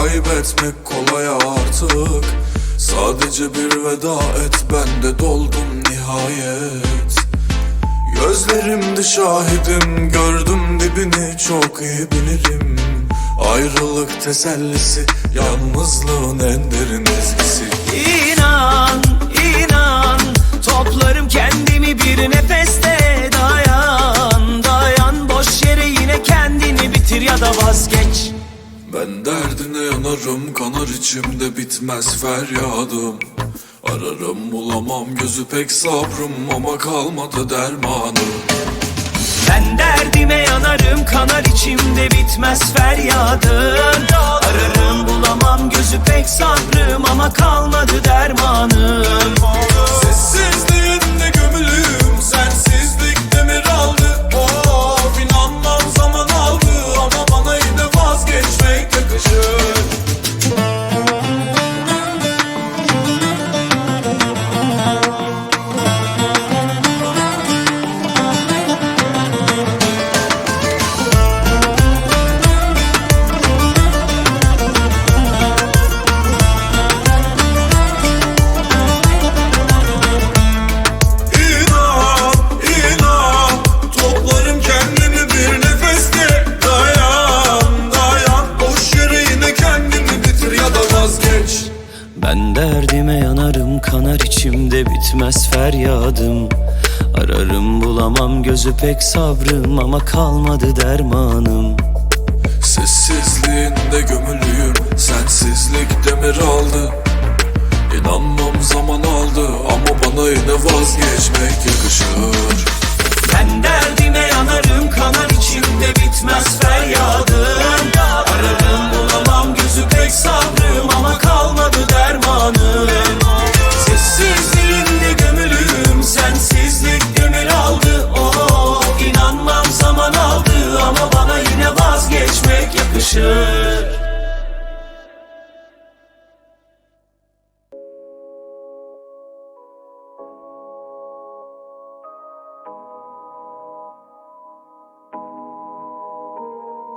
kaybetmek kolay artık. Sadece bir veda et Ben de doldum nihayet. Gözlerimde şahidim Gördüm dibini çok iyi bilirim. Ayrılık tesellisi Yalnızlığın en yanarım kanar içimde bitmez feryadım. Ararım bulamam gözü pek sabrım ama kalmadı dermanım. Ben derdime yanarım kanar içimde bitmez feryadım Ararım bulamam gözü pek sabrım ama kalmadı dermanım yanarım kanar içimde bitmez feryadım. Ararım bulamam gözü pek sabrım ama kalmadı dermanım. Sessizliğinde gömülüyüm Sensizlik demir aldı. İnanmam zaman aldı Ama bana yine vazgeçmek yakışır. Ben derdime yanarım kanar içimde bitmez feryadım. Ararım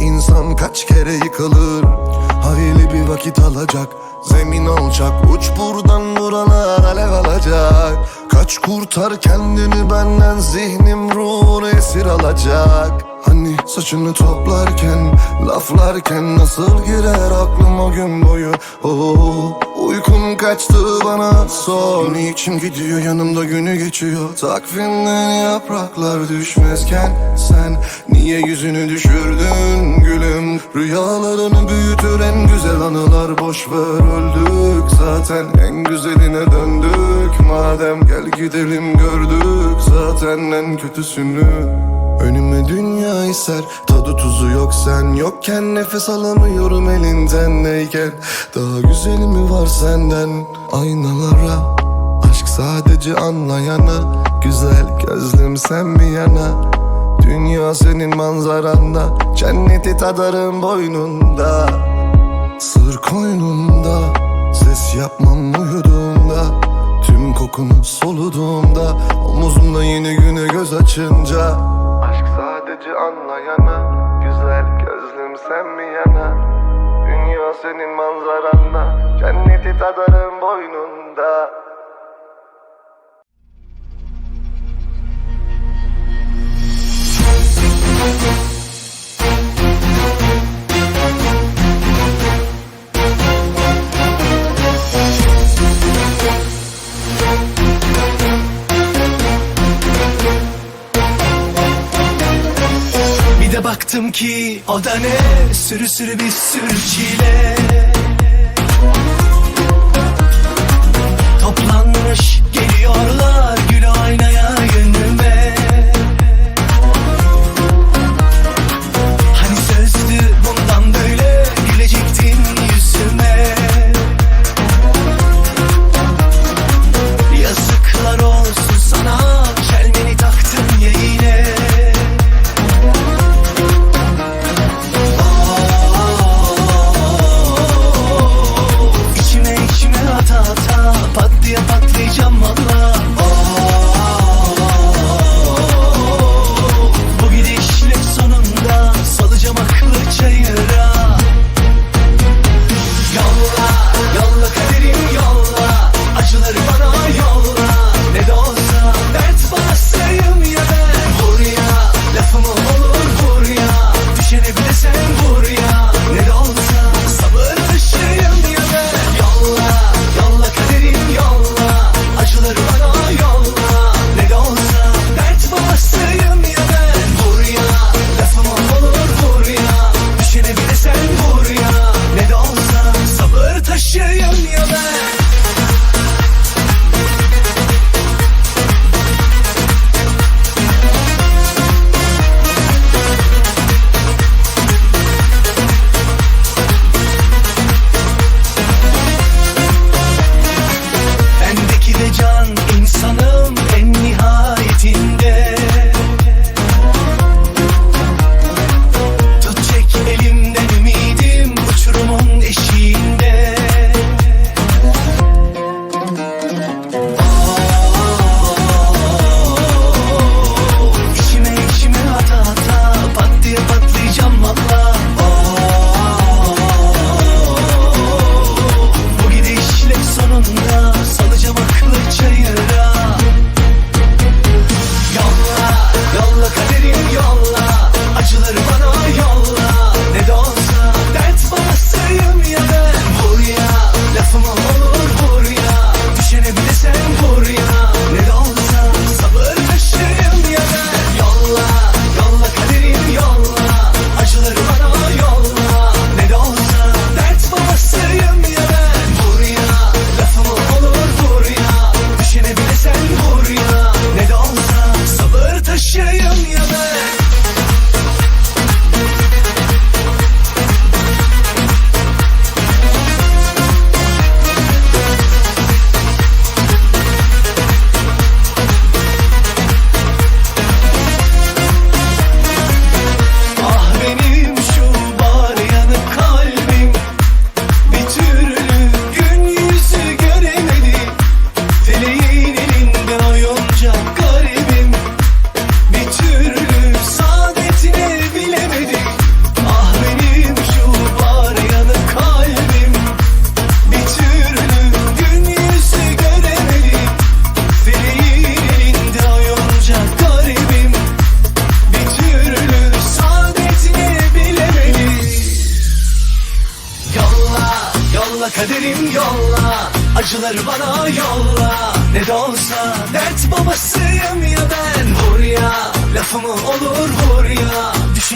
Bir insan kaç kere yıkılır? Hayli bir vakit alacak Zemin alacak Uç buradan buralar alev alacak. Kaç kurtar kendini benden Zihnim ruhunu esir alacak. Hani saçını toplarken Laflarken nasıl girer aklım o gün boyu? Oh, Uykum kaçtı bana. Sor Niçin gidiyor yanımda günü geçiyor. Takvimden yapraklar düşmezken Sen niye yüzünü düşürdün gülüm? Rüyalarını büyütür en güzel anılar. Boş ver öldük zaten. En güzeline döndük Madem gel gidelim gördük zaten en kötüsünü. Önüme dünya iser Tadı tuzu yok. Sen yokken Nefes alamıyorum elinden. Neyken Daha güzeli mi var senden? Aynalara Aşk sadece anlayana. Güzel gözlüm sen bir yana. Dünya senin manzaranda. Cenneti tadarım boynunda. Sır koynumda Ses yapmam uyuduğumda Tüm kokunu soluduğumda Omuzumda yeni güne göz açınca. Aşk sadece anlayana Güzel gözlüm sen mi yana? Dünya senin manzaranda Cenneti tadarım boynunda. Bir baktım ki o da ne? Sürü sürü bir sürü çile. Toplanmış geliyorlar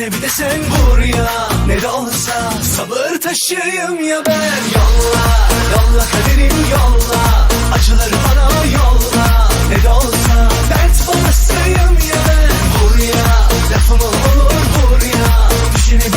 Düşene bir de sen vur ya. Ne de olsa sabır taşıyım ya ben. Yolla yolla kaderim yolla. Acıları bana yolla. Ne de olsa dert babasıyım ya ben. Vur ya lafımı olur vur ya. Düşene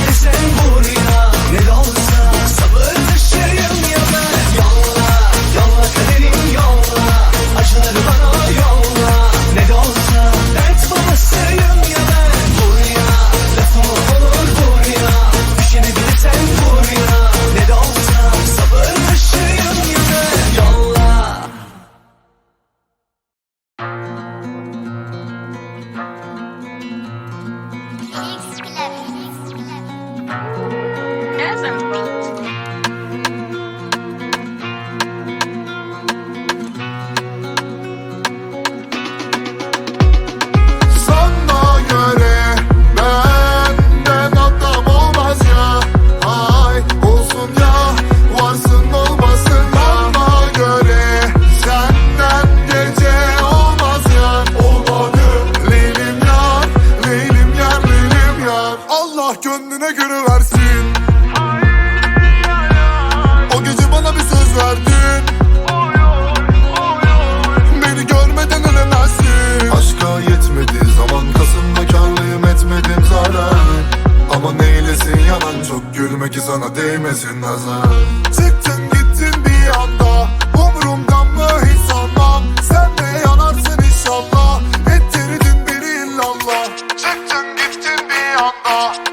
değmesin nazar Çıktın gittin bir anda. Umurumdan mı hiç sanmam Sen de yanarsın inşallah. Ettirdin beni illallah Çıktın gittin bir anda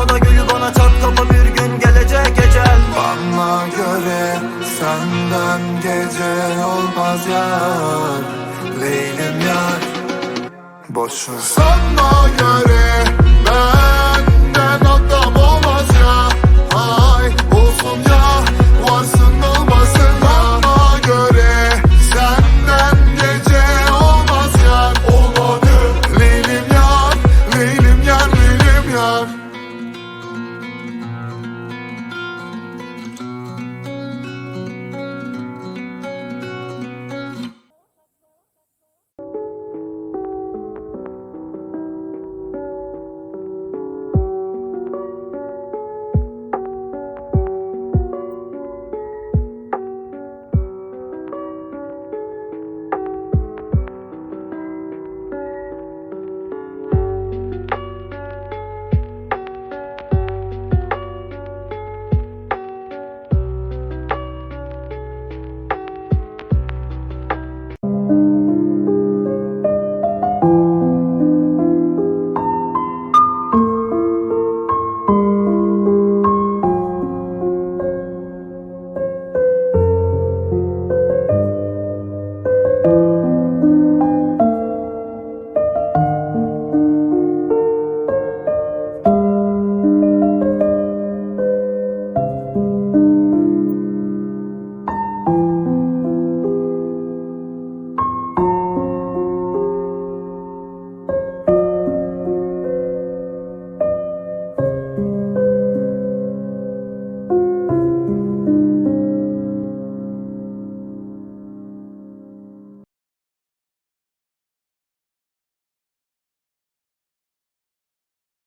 Yalandan olsa da gülü bana çat kapı bir gün gelecek ecel Bana göre senden gece olmaz yar Leylim yar. Boş ver Sana göre